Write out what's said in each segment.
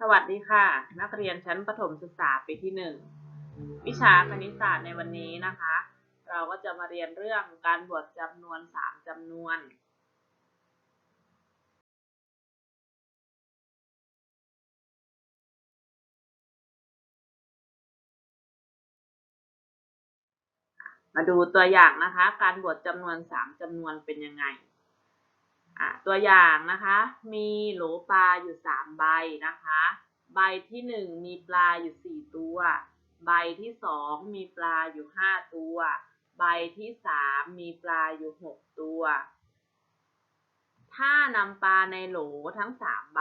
สวัสดีค่ะ นักเรียนชั้นประถมศึกษาปีที่หนึ่งวิชาคณิตศาสตร์ในวันนี้นะคะ เราก็จะมาเรียนเรื่องการบวกจำนวนสามจำนวน มาดูตัวอย่างนะคะ การบวกจำนวนสามจำนวนเป็นยังไง ตัวอย่างนะคะ มีโหลปลาอยู่สามใบนะคะ ใบที่หนึ่งมีปลาอยู่สี่ตัว ใบที่สองมีปลาอยู่ห้าตัว ใบที่สามมีปลาอยู่หกตัว ถ้านำปลาในโหลทั้งสามใบ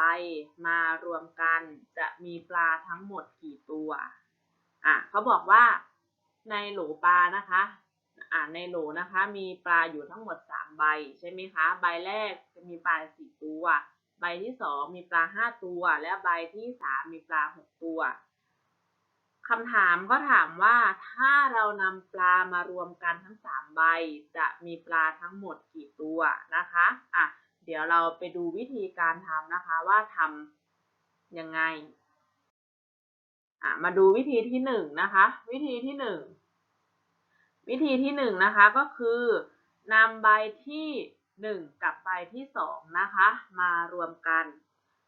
มารวมกันจะมีปลาทั้งหมดกี่ตัว อะเขาบอกว่าในโหลปลานะคะ อ่าในโหลนะคะ มีปลาอยู่ทั้งหมดสามใบใช่ไหมคะ ใบแรกจะมีปลาสี่ตัว ใบที่สองมีปลาห้าตัว และใบที่สามมีปลาหกตัวคำถามก็ถามว่าถ้าเรานำปลามารวมกันทั้งสามใบ จะมีปลาทั้งหมดกี่ตัวนะคะอะเดี๋ยวเราไปดูวิธีการทำนะคะว่าทำยังไงอะมาดูวิธีที่หนึ่งนะคะ วิธีที่หนึ่ง วิธีที่หนึ่งนะคะก็คือนำใบที่หนึ่งกับใบที่สองนะคะมารวมกัน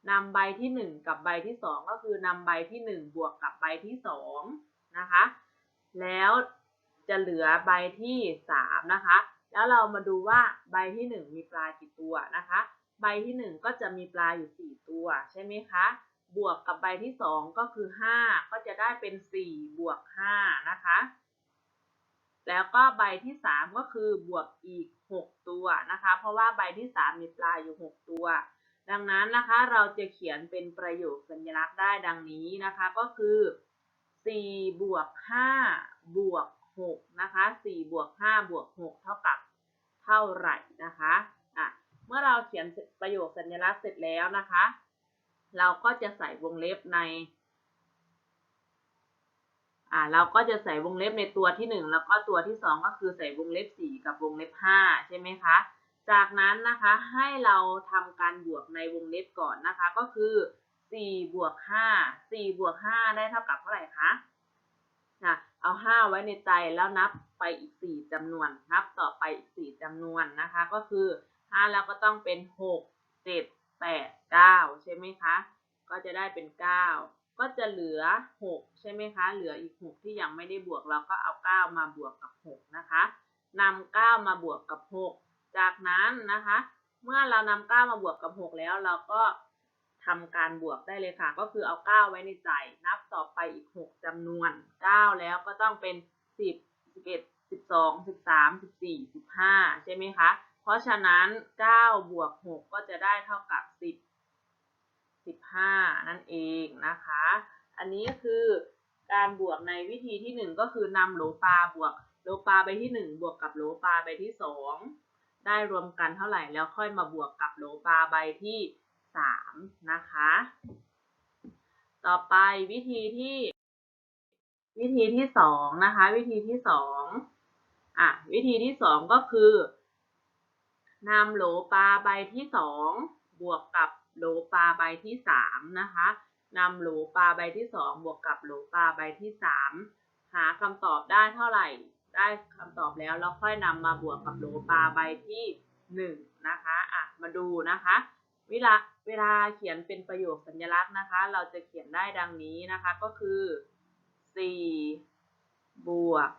นำใบที่หนึ่งกับใบที่สองก็คือนำใบที่หนึ่งบวกกับใบที่สองนะคะแล้วจะเหลือใบที่สามนะคะแล้วเรามาดูว่าใบที่หนึ่งมีปลากี่ตัวนะคะใบที่หนึ่งก็จะมีปลาอยู่สี่ตัวใช่ไหมคะบวกกับใบที่สองก็คือห้าก็จะได้เป็นสี่บวกห้านะคะ แล้วก็ใบที่สามก็คือบวกอีกหกตัวนะคะ เพราะว่าใบที่สามมีปลาอยู่หกตัว ดังนั้นนะคะเราจะเขียนเป็นประโยคสัญลักษณ์ได้ดังนี้นะคะก็คือสี่บวกห้าบวกหกนะคะสี่บวกห้าบวกหกเท่ากับเท่าไหร่นะคะอะเมื่อเราเขียนประโยคสัญลักษณ์เสร็จแล้วนะคะ เราก็จะใส่วงเล็บใน อ่าเราก็จะใส่วงเล็บในตัวที่หนึ่งแล้วก็ตัวที่สองก็คือใส่วงเล็บสี่กับวงเล็บห้าใช่ไหมคะ จากนั้นนะคะให้เราทำการบวกในวงเล็บก่อนนะคะ ก็คือสี่บวกห้าสี่บวกห้าได้เท่ากับเท่าไหร่คะนะเอาห้าไว้ในใจแล้วนับไปอีกสี่จำนวน นับต่อไปอีกสี่จำนวนนะคะ ก็คือห้าแล้วก็ต้องเป็นหกเจ็ดแปดเก้าใช่ไหมคะ ก็จะได้เป็นเก็จะเหลือ 6 ใช่ไหมคะ เหลืออีก 6 ที่ยังไม่ได้บวกเราก็เอา 9 มาบวกกับ 6 นะคะนำ9มาบวกกับ 6 จากนั้นนะคะ เมื่อเรานำ9มาบวกกับ 6 แล้วเราก็ทำการบวกได้เลยค่ะ ก็คือเอา 9 ไว้ในใจ นับต่อไปอีก 6จำนวน 9 แล้วก็ต้องเป็น 10 11 12 13 14 15 ใช่ไหมคะ เพราะฉะนั้น 9 บวก 6 ก็จะได้เท่ากับ 10 15 นั่นเองนะคะ อันนี้คือการบวกในวิธีที่ 1 ก็คือนำโหลปลาบวกโหลปลาไปที่ 1 บวกกับโหลปลาไปที่ 2 ได้รวมกันเท่าไหร่แล้วค่อยมาบวกกับโหลปลาใบที่ 3 นะคะ ต่อไปวิธีที่ วิธีที่ 2 นะคะ วิธีที่ 2 อะ วิธีที่ 2 ก็คือนำโหลปลาใบที่ 2 บวกกับ โหลปลาใบที่สามนะคะนำโหลปลาใบที่สองบวกกับโหลปลาใบที่สามหาคำตอบได้เท่าไหร่ ได้คำตอบแล้วแล้วค่อยนำมาบวกกับโหลปลาใบที่หนึ่งนะคะอะมาดูนะคะ เวลาเวลาเขียนเป็นประโยคสัญลักษณ์นะคะ เราจะเขียนได้ดังนี้นะคะก็คือสี่บวก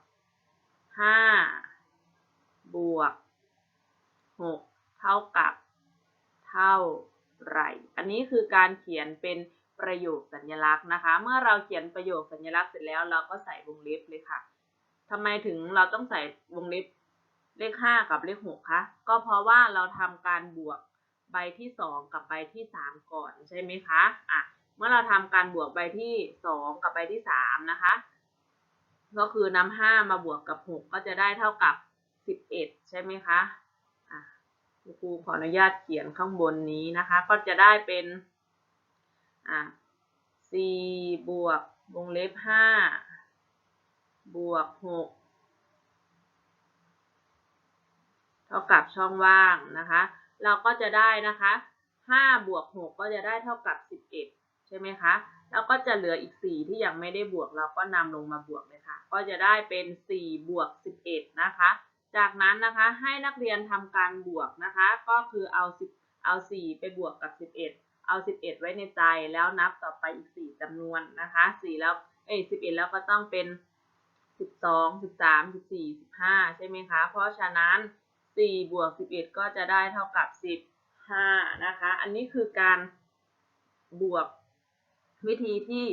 ห้าบวกหกเท่ากับเท่า ไร อันนี้คือการเขียนเป็นประโยคสัญลักษณ์นะคะ เมื่อเราเขียนประโยคสัญลักษณ์เสร็จแล้วเราก็ใส่วงเล็บเลยค่ะทำไมถึงเราต้องใส่วงเล็บเลขห้ากับเลขหกคะก็เพราะว่าเราทำการบวกใบที่สองกับใบที่สามก่อนใช่ไหมคะอะเมื่อเราทำการบวกใบที่สองกับใบที่สามนะคะ ก็คือนำห้ามาบวกกับหกก็จะได้เท่ากับสิบเอ็ดใช่ไหมคะ ครูขออนุญาตเขียนข้างบนนี้นะคะ ก็จะได้เป็นอ่าสี่บวกวงเล็บห้าบวกหกเท่ากับช่องว่างนะคะ เราก็จะได้นะคะห้าบวกหกก็จะได้เท่ากับสิบเอ็ดใช่ไหมคะ แล้วก็จะเหลืออีกสี่ที่ยังไม่ได้บวกเราก็นำลงมาบวกเลยค่ะ ก็จะได้เป็นสี่บวกสิบเอ็ดนะคะ จากนั้นนะคะให้นักเรียนทำการบวกนะคะ ก็คือเอาสิบเอาสี่ไปบวกกับสิบเอ็ดเอาสิบเอ็ดไว้ในใจแล้วนับต่อไปอีกสี่จำนวนนะคะสี่แล้วเอ้ยสิบเอ็ดแล้วก็ต้องเป็นสิบสองสิบสามสิบสี่สิบห้าใช่ไหมคะ เพราะฉะนั้นสี่บวกสิบเอ็ดก็จะได้เท่ากับสิบห้านะคะ อันนี้คือการบวกวิธีที่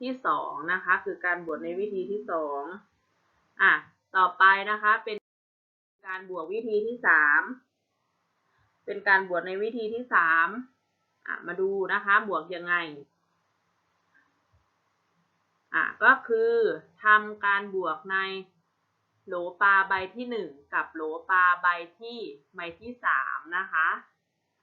ที่สองนะคะ คือการบวกในวิธีที่สองอะต่อไปนะคะเป็น การบวกวิธีที่สามเป็นการบวกในวิธีที่สามมาดูนะคะบวกยังไงอะก็คือทำการบวกในโหลปลาใบที่หนึ่งกับโหลปลาใบที่ใบที่สามนะคะ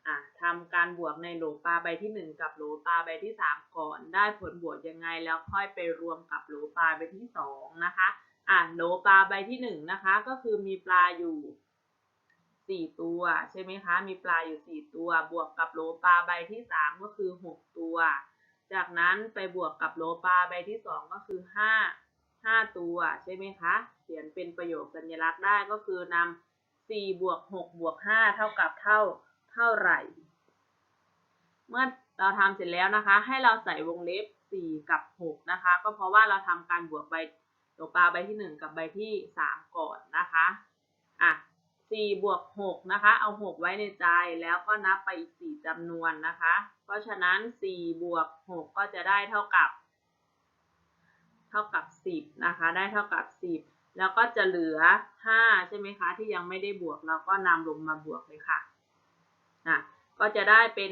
อะทำการบวกในโหลปลาใบที่หนึ่งกับโหลปลาใบที่สามก่อน ได้ผลบวกยังไงแล้วค่อยไปรวมกับโหลปลาใบที่สองนะคะ อะโหลปลาใบที่หนึ่งนะคะ ก็คือมีปลาอยู่สี่ตัวใช่ไหมคะ มีปลาอยู่สี่ตัว บวกกับโหลปลาใบที่สามก็คือหกตัว จากนั้นไปบวกกับโหลปลาใบที่สองก็คือห้าห้าตัวใช่ไหมคะ เขียนเป็นประโยคสัญลักษณ์ได้ก็คือนำสี่บวกหกบวกห้าเท่ากับเท่าเท่าไหร่ เมื่อเราทำเสร็จแล้วนะคะ ให้เราใส่วงเล็บสี่กับหกนะคะ ก็เพราะว่าเราทำการบวกใบ ตัวปลาใบที่หนึ่งกับใบที่สามก่อนนะคะอะสี่บวกหกนะคะ เอาหกไว้ในใจแล้วก็นับไปอีกสี่จำนวนนะคะ เพราะฉะนั้นสี่บวกหกก็จะได้เท่ากับ เท่ากับสิบนะคะ ได้เท่ากับสิบแล้วก็จะเหลือห้าใช่ไหมคะ ที่ยังไม่ได้บวกเราก็นำลงมาบวกเลยค่ะอะก็จะได้เป็น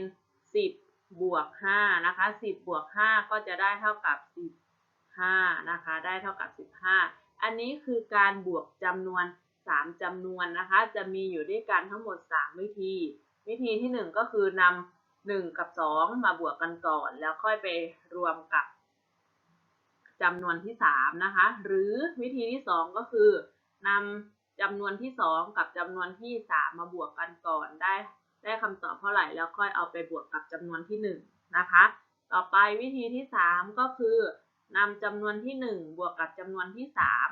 สิบบวกห้านะคะสิบบวกห้าก็จะได้เท่ากับสิ บห้านะคะ ได้เท่ากับสิบห้าอันนี้คือการบวกจำนวนสามจำนวนนะคะ จะมีอยู่ด้วยกันทั้งหมดสามวิธี วิธีที่หนึ่งก็คือนำหนึ่งกับสองมาบวกกันก่อน แล้วค่อยไปรวมกับจำนวนที่สามนะคะ หรือวิธีที่สองก็คือนำจำนวนที่สองกับจำนวนที่สามมาบวกกันก่อนได้ ได้คำตอบเท่าไหร่แล้วค่อยเอาไปบวกกับจำนวนที่หนึ่งนะคะ ต่อไปวิธีที่สามก็คือ นำจำนวนที่หนึ่งบวกกับจำนวนที่สาม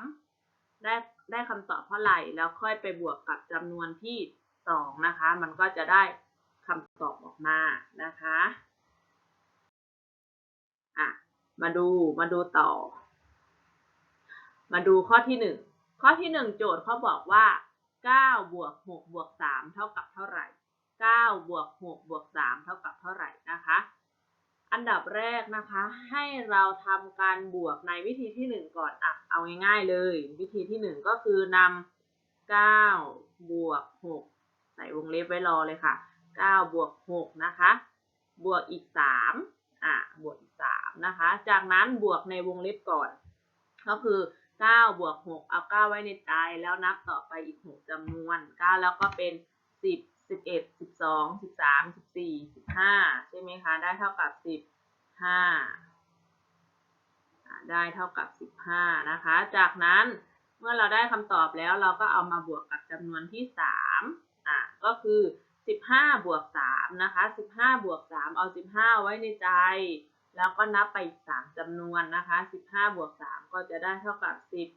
ได้ได้คำตอบเท่าไหร่ แล้วค่อยไปบวกกับจำนวนที่สองนะคะ มันก็จะได้คำตอบออกมานะคะอะมาดูมาดูต่อ มาดูข้อที่หนึ่งข้อที่หนึ่งโจทย์เขาบอกว่าเก้าบวกหกบวกสามเท่ากับเท่าไหร่เก้าบวกหกบวกสามเท่ากับเท่าไหร่นะคะ อันดับแรกนะคะ ให้เราทำการบวกในวิธีที่หนึ่งก่อนอะเอาง่ายๆเลย วิธีที่หนึ่งก็คือนำเก้าบวกหกใส่วงเล็บไว้รอเลยค่ะเก้าบวกหกนะคะ บวกอีกสามอะบวกอีกสามนะคะ จากนั้นบวกในวงเล็บก่อน ก็คือเก้าบวกหกเอาเก้าไว้ในใจแล้วนับต่อไปอีกหกจำนวนเก้าแล้วก็เป็นสิบ สิบเอ็ดสิบสองสิบสามสิบสี่สิบห้าใช่ไหมคะ ได้เท่ากับสิบห้าได้เท่ากับสิบห้านะคะ จากนั้นเมื่อเราได้คำตอบแล้วเราก็เอามาบวกกับจำนวนที่สามอะก็คือสิบห้าบวกสามนะคะสิบห้าบวกสามเอาสิบห้าไว้ในใจ แล้วก็นับไปอีกสามจำนวนนะคะสิบห้าบวกสามก็จะได้เท่ากับสิบ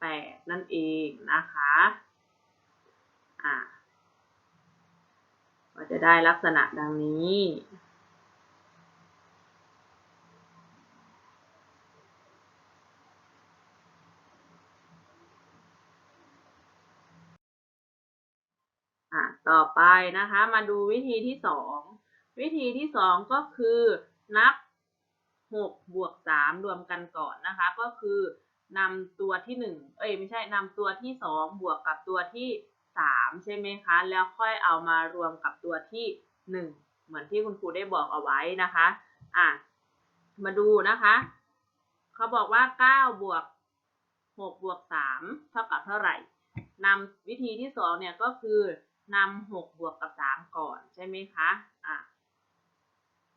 แปดนั่นเองนะคะอะ ก็จะได้ลักษณะดังนี้อะต่อไปนะคะ มาดูวิธีที่สองวิธีที่สองก็คือนับหกบวกสามรวมกันก่อนนะคะ ก็คือนำตัวที่หนึ่งเอ้ยไม่ใช่นำตัวที่สองบวกกับตัวที่ สามใช่ไหมคะ แล้วค่อยเอามารวมกับตัวที่หนึ่งเหมือนที่คุณครูได้บอกเอาไว้นะคะอะมาดูนะคะ เขาบอกว่าเก้าบวกหกบวกสามเท่ากับเท่าไหร่นำวิธีที่สองเนี่ยก็คือนำหกบวกกับสามก่อนใช่ไหมคะอะ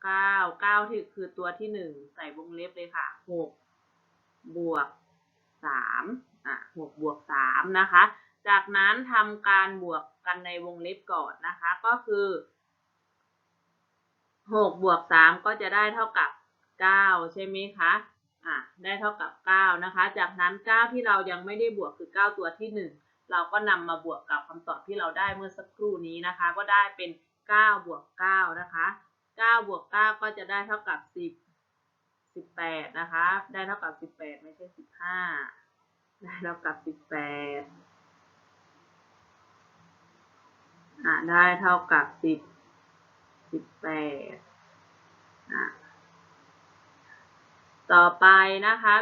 เก้าเก้าที่คือตัวที่หนึ่งใส่วงเล็บเลยค่ะหกบวกสามอะหกบวกสามนะคะ จากนั้นทำการบวกกันในวงเล็บก่อนนะคะ ก็คือ6บวก3ก็จะได้เท่ากับ 9 ใช่ไหมคะอะได้เท่ากับ 9 นะคะ จากนั้น 9 ที่เรายังไม่ได้บวกคือ 9 ตัวที่ 1 เราก็นำมาบวกกับคำตอบที่เราได้เมื่อสักครู่นี้นะคะ ก็ได้เป็น 9 บวก 9 นะคะ 9 บวก 9 ก็จะได้เท่ากับ 10 18 นะคะ ได้เท่ากับ 18 ไม่ใช่ 15 ได้เท่ากับ 18 อะได้เท่ากับสิบสิบแปดอะต่อไปนะคะ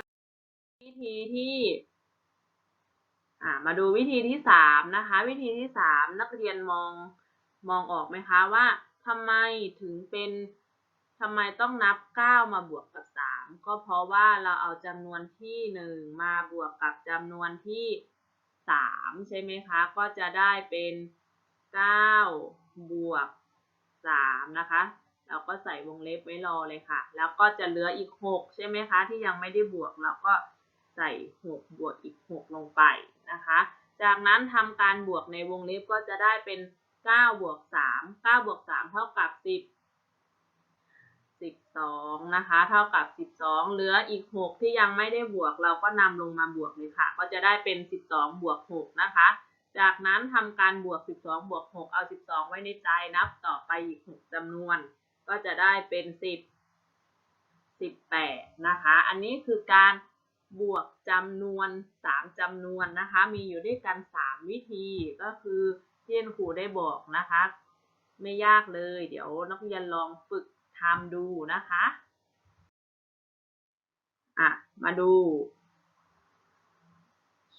วิธีที่อ่ามาดูวิธีที่สามนะคะ วิธีที่สามนักเรียนมองมองออกไหมคะว่าทำไมถึงเป็นทำไมต้องนับเก้ามาบวกกับสามก็เพราะว่าเราเอาจำนวนที่หนึ่งมาบวกกับจำนวนที่สามใช่ไหมคะ ก็จะได้เป็น เก้าบวกสามนะคะ เราก็ใส่วงเล็บไว้รอเลยค่ะ แล้วก็จะเหลืออีกหกใช่ไหมคะ ที่ยังไม่ได้บวกเราก็ใส่หกบวกอีกหกลงไปนะคะ จากนั้นทำการบวกในวงเล็บก็จะได้เป็นเก้าบวกสามเก้าบวกสามเท่ากับสิบสิบสองนะคะ เท่ากับสิบสองเหลืออีกหกที่ยังไม่ได้บวกเราก็นำลงมาบวกเลยค่ะ ก็จะได้เป็นสิบสองบวกหกนะคะ จากนั้นทำการบวก 12 บวก 6 เอา 12 ไว้ในใจนับต่อไปอีก 6จำนวน ก็จะได้เป็น 10 18 นะคะ อันนี้คือการบวกจำนวน 3จำนวนนะคะ มีอยู่ด้วยกัน 3 วิธีก็คือที่ครูได้บอกนะคะ ไม่ยากเลย เดี๋ยวนักเรียนลองฝึกทำดูนะคะ อะ มาดู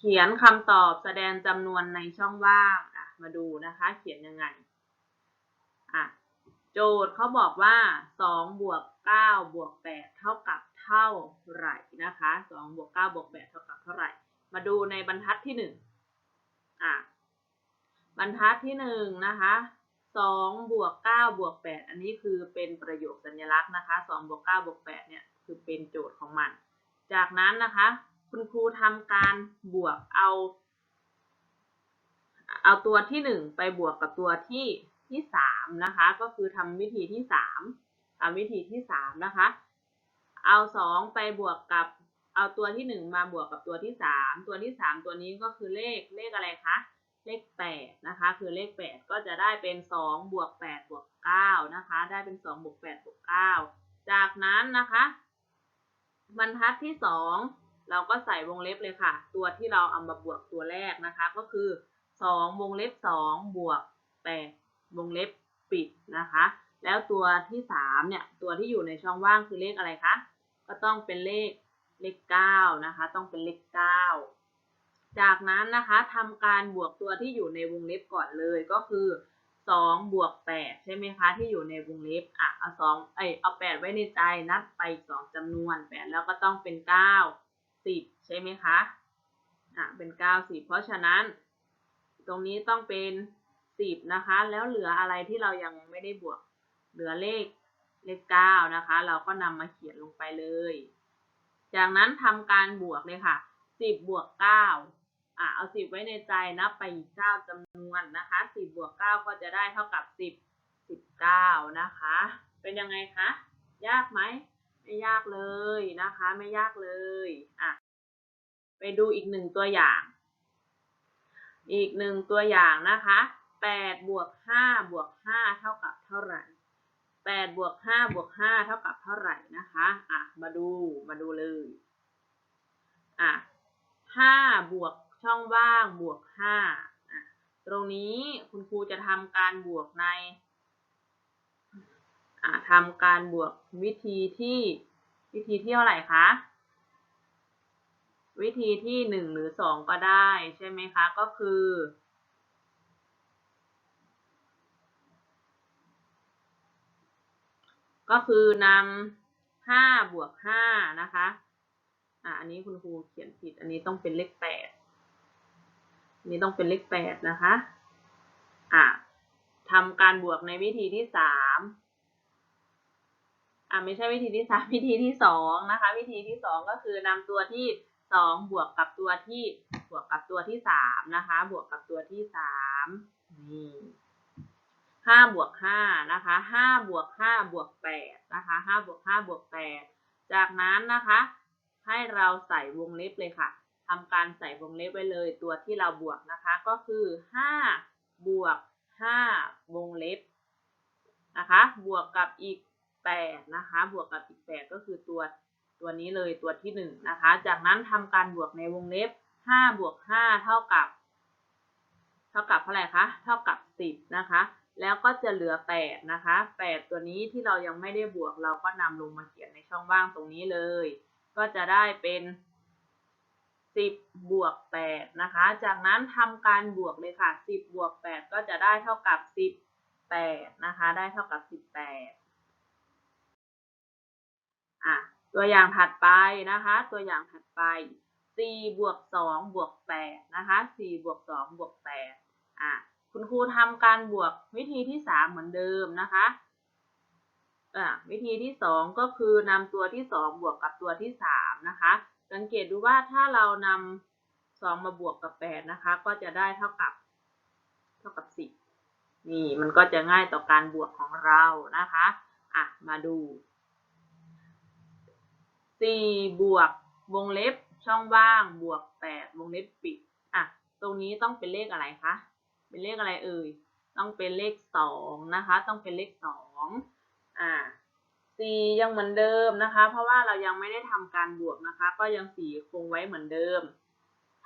ขียนคำตอบแสดงจำนวนในช่องว่างอะมาดูนะคะ เขียนยังไงอะโจทย์เขาบอกว่า2บวก9บวก8เท่ากับเท่าไหร่นะคะ2บวก9บวก8เท่ากับเท่าไหร่ มาดูในบรรทัดที่1อะบรรทัดที่1นะคะ2บวก9บวก8อันนี้คือเป็นประโยคสัญลักษณ์นะคะ2บวก9บวก8เนี่ยคือเป็นโจทย์ของมัน จากนั้นนะคะ คุณครูทำการบวกเอา เอาตัวที่หนึ่งไปบวกกับตัวที่ที่สามนะคะ ก็คือทำวิธีที่สามทำวิธีที่สามนะคะ เอาสองไปบวกกับเอาตัวที่หนึ่งมาบวกกับตัวที่สามตัวที่สามตัวนี้ก็คือเลขเลขอะไรคะเลขแปดนะคะ คือเลขแปดก็จะได้เป็นสองบวกแปดบวกเก้านะคะ ได้เป็นสองบวกแปดบวกเก้าจากนั้นนะคะ บรรทัดที่สอง เราก็ใส่วงเล็บเลยค่ะ ตัวที่เราเอามาบวกตัวแรกนะคะ ก็คือสองวงเล็บสองบวกแปดวงเล็บปิดนะคะ แล้วตัวที่สามเนี่ย ตัวที่อยู่ในช่องว่างคือเลขอะไรคะ ก็ต้องเป็นเลขเลขเก้านะคะ ต้องเป็นเลขเก้าจากนั้นนะคะทำการบวกตัวที่อยู่ในวงเล็บก่อนเลยก็คือสองบวกแปดใช่ไหมคะ ที่อยู่ในวงเล็บอะเอาสองเอ้ยเอาแปดไว้ในใจนับไปอีกสองจำนวนแปดแล้วก็ต้องเป็นเก้าสิบใช่ไหมคะอะเป็นเก้าสิบเพราะฉะนั้น ตรงนี้ต้องเป็นสิบนะคะ แล้วเหลืออะไรที่เรายังไม่ได้บวก เหลือเลขเลขเก้านะคะ เราก็นำมาเขียนลงไปเลย จากนั้นทำการบวกเลยค่ะสิบบวกเก้าอะ เอาสิบไว้ในใจนับไปอีกเก้าจำนวนนะคะสิบบวกเก้าก็จะได้เท่ากับสิบสิบเก้านะคะ เป็นยังไงคะ ยากไหม ไม่ยากเลยนะคะ ไม่ยากเลยอะไปดูอีกหนึ่งตัวอย่าง อีกหนึ่งตัวอย่างนะคะแปดบวกห้าบวกห้าเท่ากับเท่าไหร่แปดบวกห้าบวกห้าเท่ากับเท่าไหร่นะคะอะมาดูมาดูเลยอะห้าบวกช่องว่างบวกห้าอะตรงนี้คุณครูจะทำการบวกใน ทำการบวกวิธีที่วิธีที่เท่าไหร่คะ วิธีที่หนึ่งหรือสองก็ได้ใช่ไหมคะ ก็คือ ก็คือนำห้าบวกห้านะคะอะอันนี้คุณครูเขียนผิด อันนี้ต้องเป็นเลขแปดอันนี้ต้องเป็นเลขแปดนะคะอะทำการบวกในวิธีที่สาม อะไม่ใช่วิธีที่สามวิธีที่สองนะคะ วิธีที่สองก็คือนำตัวที่สองบวกกับตัวที่บวกกับตัวที่สามนะคะ บวกกับตัวที่สามนี่ห้าบวกห้านะคะห้าบวกห้าบวกแปดนะคะห้าบวกห้าบวกแปดจากนั้นนะคะ ให้เราใส่วงเล็บเลยค่ะทำการใส่วงเล็บไว้เลยตัวที่เราบวกนะคะ ก็คือ5บวก5วงเล็บนะคะ บวกกับอีก 8นะคะ บวกกับอีก8ก็คือตัวตัวนี้เลยตัวที่1นะคะ จากนั้นทำการบวกในวงเล็บ5บวก5เท่ากับ เท่ากับเท่าไหร่คะ เท่ากับ 10 นะคะ แล้วก็จะเหลือ8นะคะ 8 ตัวนี้ที่เรายังไม่ได้บวกเราก็นำลงมาเขียนในช่องว่างตรงนี้เลย ก็จะได้เป็น10บวก8นะคะ จากนั้นทำการบวกเลยค่ะ 10บวก8ก็จะได้เท่ากับ 18นะคะ ได้เท่ากับ 18 อะตัวอย่างถัดไปนะคะ ตัวอย่างถัดไป4บวก2บวก8นะคะ4บวก2บวก8อะคุณครูทำการบวกวิธีที่3เหมือนเดิมนะคะอะวิธีที่2ก็คือนำตัวที่2บวกกับตัวที่3นะคะ สังเกตดูว่าถ้าเรานำ2มาบวกกับ8นะคะ ก็จะได้เท่ากับ เท่ากับ10นี่มันก็จะง่ายต่อการบวกของเรานะคะ อะ มาดู 4 บวกวงเล็บช่องว่างบวก 8 วงเล็บปิดอะตรงนี้ต้องเป็นเลขอะไรคะ เป็นเลขอะไรเอ่ย ต้องเป็นเลข 2 นะคะ ต้องเป็นเลข 2 อ่า 4 ยังเหมือนเดิมนะคะ เพราะว่าเรายังไม่ได้ทำการบวกนะคะ ก็ยัง 4 คงไว้เหมือนเดิม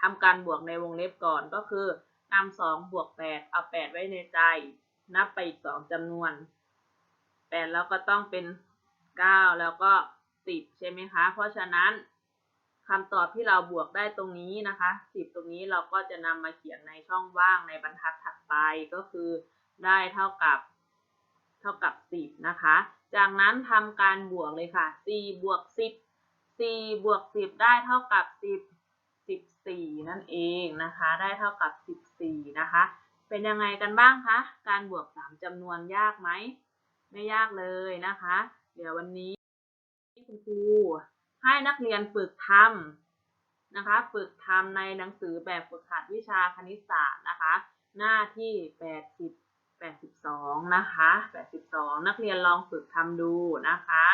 ทำการบวกในวงเล็บก่อนก็คือนำ2บวก8เอา8ไว้ในใจ นับไปอีก2จำนวน8แล้วก็ต้องเป็น9แล้วก็ 10ใช่ไหมคะ เพราะฉะนั้นคำตอบที่เราบวกได้ตรงนี้นะคะ10ตรงนี้เราก็จะนำมาเขียนในช่องว่างในบรรทัดถัดไปก็คือได้เท่ากับ เท่ากับ10นะคะ จากนั้นทำการบวกเลยค่ะ4บวก10 4บวก10ได้เท่ากับ10 14นั่นเองนะคะ ได้เท่ากับ14นะคะ เป็นยังไงกันบ้างคะการบวก3จำนวนยากไหมไม่ยากเลยนะคะ เดี๋ยววันนี้ คุณครูให้นักเรียนฝึกทำนะคะ ฝึกทำในหนังสือแบบฝึกหัดวิชาคณิตศาสตร์นะคะ หน้าที่ 80 82 นะคะ 82 นักเรียนลองฝึกทำดูนะคะ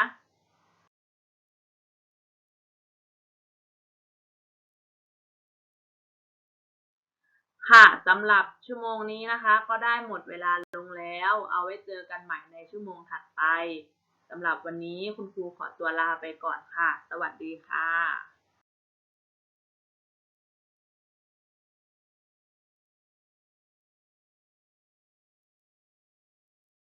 ค่ะสำหรับชั่วโมงนี้นะคะ ก็ได้หมดเวลาลงแล้ว เอาไว้เจอกันใหม่ในชั่วโมงถัดไป สำหรับวันนี้คุณครูขอตัวลาไปก่อนค่ะ สวัสดีค่ะ